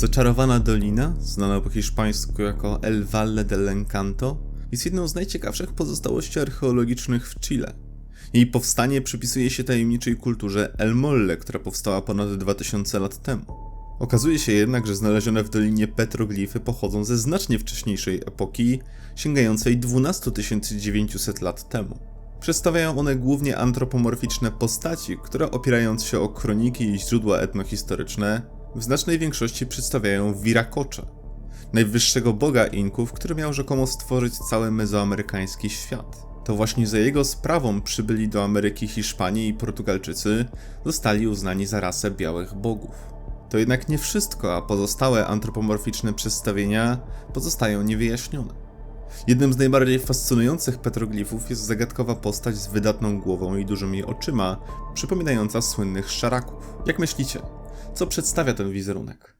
Zaczarowana dolina, znana po hiszpańsku jako El Valle del Encanto, jest jedną z najciekawszych pozostałości archeologicznych w Chile. Jej powstanie przypisuje się tajemniczej kulturze El Molle, która powstała ponad 2000 lat temu. Okazuje się jednak, że znalezione w dolinie petroglify pochodzą ze znacznie wcześniejszej epoki, sięgającej 12 900 lat temu. Przedstawiają one głównie antropomorficzne postaci, które opierając się o kroniki i źródła etnohistoryczne, w znacznej większości przedstawiają Viracocha, najwyższego boga Inków, który miał rzekomo stworzyć cały mezoamerykański świat. To właśnie za jego sprawą przybyli do Ameryki Hiszpanie i Portugalczycy zostali uznani za rasę białych bogów. To jednak nie wszystko, a pozostałe antropomorficzne przedstawienia pozostają niewyjaśnione. Jednym z najbardziej fascynujących petroglifów jest zagadkowa postać z wydatną głową i dużymi oczyma, przypominająca słynnych szaraków. Jak myślicie, co przedstawia ten wizerunek?